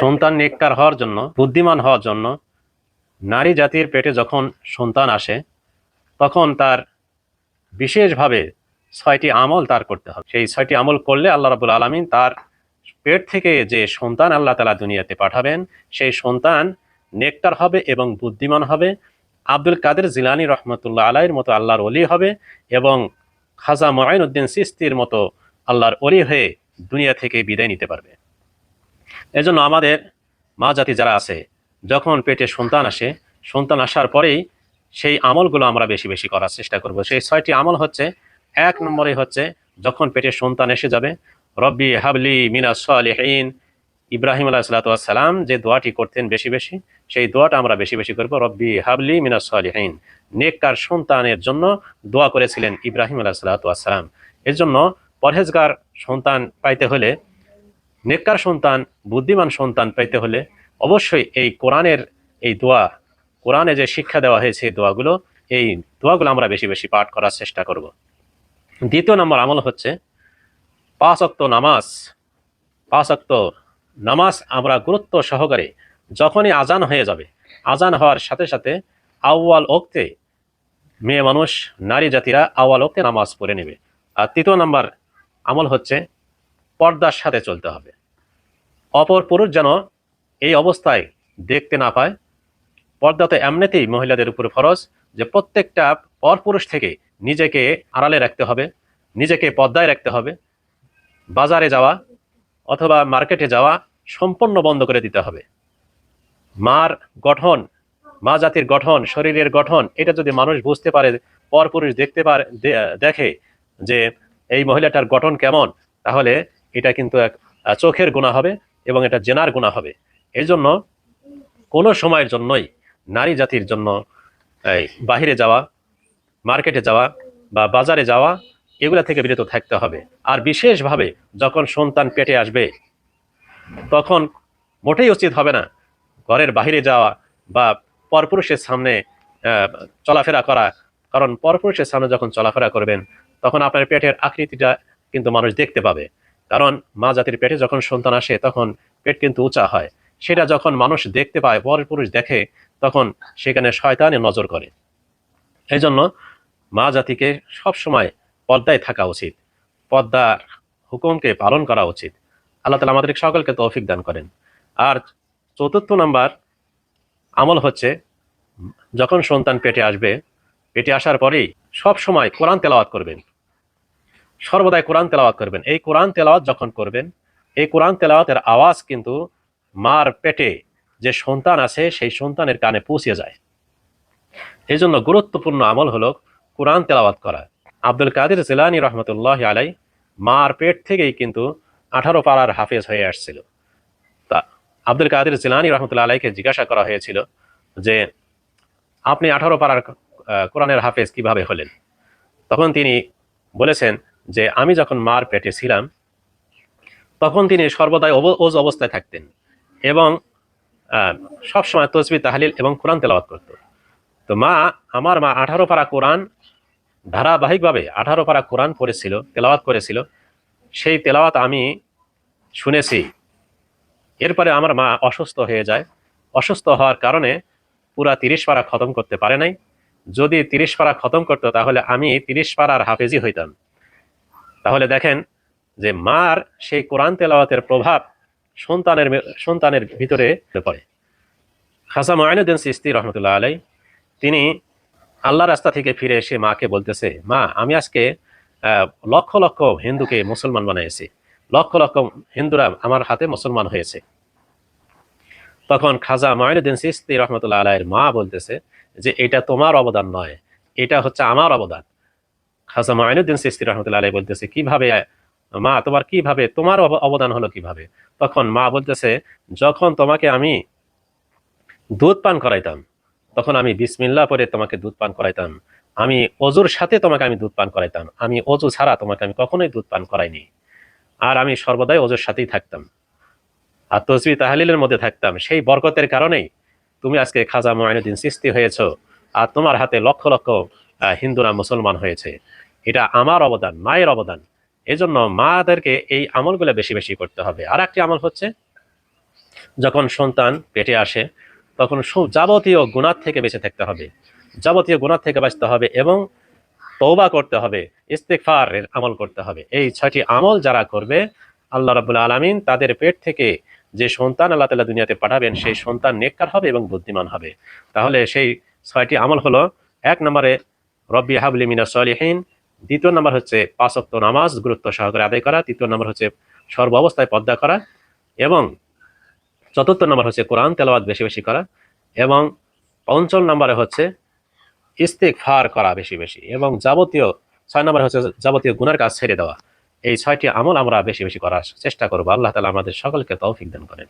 সন্তান নেককার হওয়ার জন্য, বুদ্ধিমান হওয়ার জন্য, নারী জাতির পেটে যখন সন্তান আসে, তখন তার বিশেষভাবে ছয়টি আমল তার করতে হবে। সেই ছয়টি আমল করলে আল্লাহ রাবুল আলমিন তার পেট থেকে যে সন্তান আল্লাহ তালা দুনিয়াতে পাঠাবেন, সেই সন্তান নেককার হবে এবং বুদ্ধিমান হবে। আব্দুল কাদের জিলানি রহমতুল্লাহ আলাইয়ের মতো আল্লাহর অলি হবে এবং খাজা মঈনুদ্দিন সিস্তির মতো আল্লাহর অলি হয়ে দুনিয়া থেকে বিদায় নিতে পারবে। এজন্য আমাদের মা জাতি যারা আছে, যখন পেটে সন্তান আসে, সন্তান আসার পরেই সেই আমলগুলো আমরা বেশি বেশি করার চেষ্টা করব। সেই ছয়টি আমল হচ্ছে, এক নম্বরে হচ্ছে যখন পেটে সন্তান এসে যাবে, রব্বি হাবলি মিনা সালিহিন। ইব্রাহিম আলাহ সালাতাম যে দোয়াটি করতেন বেশি বেশি, সেই দোয়াটা আমরা বেশি বেশি করব, রব্বি হাবলি মিনা সালিহিন। নেককার সন্তানের জন্য দোয়া করেছিলেন ইব্রাহিম আলাহ সালাতাম এর জন্য পরহেজগার সন্তান পাইতে হলে নেককার সন্তান, বুদ্ধিমান সন্তান পাইতে হলে অবশ্যই এই কোরআনের এই দোয়া, কোরআনে যে শিক্ষা দেওয়া হয়েছে এই দোয়াগুলো এই দোয়াগুলো আমরা বেশি বেশি পাঠ করার চেষ্টা করব। দ্বিতীয় নম্বর আমল হচ্ছে, পাঁচ অক্ত নামাজ। পাঁচ অক্ত নামাজ আমরা গুরুত্ব সহকারে যখনই আজান হয়ে যাবে, আজান হওয়ার সাথে সাথে আউয়াল ওক্তে মেয়ে মানুষ, নারী জাতিরা আউয়াল ওক্তে নামাজ পড়ে নেবে। আর তৃতীয় নম্বর আমল হচ্ছে, পর্দার সাথে চলতে হবে। অপর পুরুষ যেন এই অবস্থায় দেখতে না পায়। পর্দা তো এমনিতেই মহিলাদের উপরে ফরজ যে প্রত্যেকটা পরপুরুষ থেকে নিজেকে আড়ালে রাখতে হবে, নিজেকে পর্দায় রাখতে হবে, বাজারে যাওয়া অথবা মার্কেটে যাওয়া সম্পূর্ণ বন্ধ করে দিতে হবে। মার গঠন, মা জাতির গঠন, শরীরের গঠন, এটা যদি মানুষ বুঝতে পারে, পরপুরুষ দেখতে পারে দেখে যে এই মহিলাটার গঠন কেমন, তাহলে এটা কিন্তু এক, চোখের গুণা হবে। এবং এটা জেনার গুণা হবে। এই জন্য কোনো সময়ের জন্যই নারী জাতির জন্য, এই, বাহিরে যাওয়া, মার্কেটে যাওয়া বা বাজারে যাওয়া, এগুলা থেকে বিরত থাকতে হবে। আর বিশেষভাবে যখন সন্তান পেটে আসবে, তখন মোটেই উচিত হবে না ঘরের বাহিরে যাওয়া বা পরপুরুষের সামনে চলাফেরা করা। কারণ পরপুরুষের সামনে যখন চলাফেরা করবেন, তখন আপনার পেটের আকৃতিটা কিন্তু মানুষ দেখতে পাবে। কারণ মা জাতির পেটে যখন সন্তান আসে, তখন পেট কিন্তু উঁচা হয়। সেটা যখন মানুষ দেখতে পায় পরপুরুষ দেখে, তখন সেখানে শয়তানে নজর করে। এই জন্য মা জাতিকে সবসময় পর্দায় থাকা উচিত। পর্দার হুকুমকে পালন করা উচিত। আল্লাহ তালা আমাদের সকলকে তৌফিক দান করেন। আর চতুর্থ নাম্বার আমল হচ্ছে, যখন সন্তান পেটে আসবে, পেটে আসার পরেই সব সময় কোরআন তেলাওয়াত করবেন। সর্বদাই কোরআন তেলাওয়াত করবেন। এই কোরআন তেলাওয়াত যখন করবেন, এই কোরআন তেলাওয়াতের আওয়াজ কিন্তু মার পেটে যে সন্তান আছে, সেই সন্তানের কানে পৌঁছে যায়। এই জন্য গুরুত্বপূর্ণ আমল হলো কোরআন তেলাওয়াত করা। আব্দুল কাদের জিলানি রহমতুল্লাহ আলাই মার পেট থেকেই কিন্তু আঠারো পাড়ার হাফেজ হয়ে আসছিল। তা আব্দুল কাদের জিলানি রহমতুল্লাহ আলাইকে জিজ্ঞাসা করা হয়েছিল যে, আপনি আঠারো পাড়ার কোরআনের হাফেজ কীভাবে হলেন? তখন তিনি বলেছেন যে আমি যখন মার পেটে ছিলাম, তখন তিনি সর্বদাই ওজ অবস্থায় থাকতেন এবং সবসময় তসবি, তাহালিল এবং কোরআন তেলাওয়াত করত। তো মা, আমার মা আঠারো পারা কোরআন ধারাবাহিকভাবে আঠারো পারা কোরআন পড়েছিল, তেলাওয়াত করেছিল। সেই তেলাওয়াত আমি শুনেছি। এরপরে আমার মা অসুস্থ হয়ে যায়। অসুস্থ হওয়ার কারণে পুরা তিরিশ পারা খতম করতে পারে নাই। যদি তিরিশ পারা খতম করতো, তাহলে আমি তিরিশ পারার হাফেজি হইতাম। তাহলে দেখেন যে মার সেই কোরআন তেলাওয়াতের প্রভাব সন্তানের সন্তানের ভিতরে পড়ে। খাসা ময়নুদ্দিন সিস্তি রহমতুল্লাহ আলাই, তিনি আল্লাহ রাস্তা থেকে ফিরে এসে মাকে বলতেছে, মা, আমি আজকে লক্ষ লক্ষ হিন্দুকে মুসলমান বানিয়েছি লক্ষ লক্ষ হিন্দুরা আমার হাতে মুসলমান হয়েছে। তখন খাজা ময়নুদ্দিন সিস্তি রহমতুল্লাহ আলাইয়ের মা বলতেছে যে, এটা তোমার অবদান নয়, এটা হচ্ছে আমার অবদান। খাজা ময়নুদ্দিন সিস্তি রহমতুল্লাহ আলাই বলতেছে, কীভাবে মা, তোমার কীভাবে, তোমার অবদান হলো কীভাবে? তখন মা বলতেছে, যখন তোমাকে আমি দুধ পান করাইতাম, তখন আমি বিসমিল্লাহ পরে তোমাকে দুধ পান করাইতাম। আমি অজুর সাথে তোমাকে আমি দুধ পান করাইতাম। আমি অজু ছাড়া তোমাকে আমি কখনোই দুধ পান করাইনি। আর আমি সর্বদাই অজুর সাথেই থাকতাম। আর তসবি তাহালিলের মধ্যে থাকতাম। সেই বরকতের কারণেই তুমি আজকে খাজা ময়নুদ্দিন সৃষ্টি হয়েছ। আর তোমার হাতে লক্ষ লক্ষ হিন্দুরা মুসলমান হয়েছে। এটা আমার অবদান, মায়ের অবদান। এজন্য মাদেরকে এই আমলগুলো বেশি বেশি করতে হবে। আর একটি আমল হচ্ছে, যখন সন্তান পেটে আসে, তখন যাবতীয় গুণার থেকে বেঁচে থাকতে হবে। যাবতীয় গুণার থেকে বাঁচতে হবে এবং তৌবা করতে হবে ইস্তেকফারের আমল করতে হবে। এই ছয়টি আমল যারা করবে, আল্লাহ রাবুল আলমিন তাদের পেট থেকে যে সন্তান আল্লাহ তালা দুনিয়াতে পাঠাবেন, সেই সন্তান নেককার হবে এবং বুদ্ধিমান হবে। তাহলে সেই ছয়টি আমল হলো, এক নম্বরে রব্বি হাবলি মিনা সলিহীন। দ্বিতীয় নম্বর হচ্ছে পাঁচক্ত নামাজ, গুরুত্ব সহকারে আদায় করা। তৃতীয় নম্বর হচ্ছে সর্ব অবস্থায় পদ্মা করা। এবং চতুর্থ নম্বর হচ্ছে কোরআন তেলাওয়াত বেশি বেশি করা। এবং পঞ্চম নম্বরে হচ্ছে ইস্তেক ফার করা বেশি বেশি। এবং যাবতীয় ছয় নম্বর হচ্ছে যাবতীয় গুণের কাজ ছেড়ে দেওয়া। এই ছয়টি আমল আমরা বেশি বেশি করার চেষ্টা করব। আল্লাহ তালা আমাদের সকলকে তৌফিক দান করেন।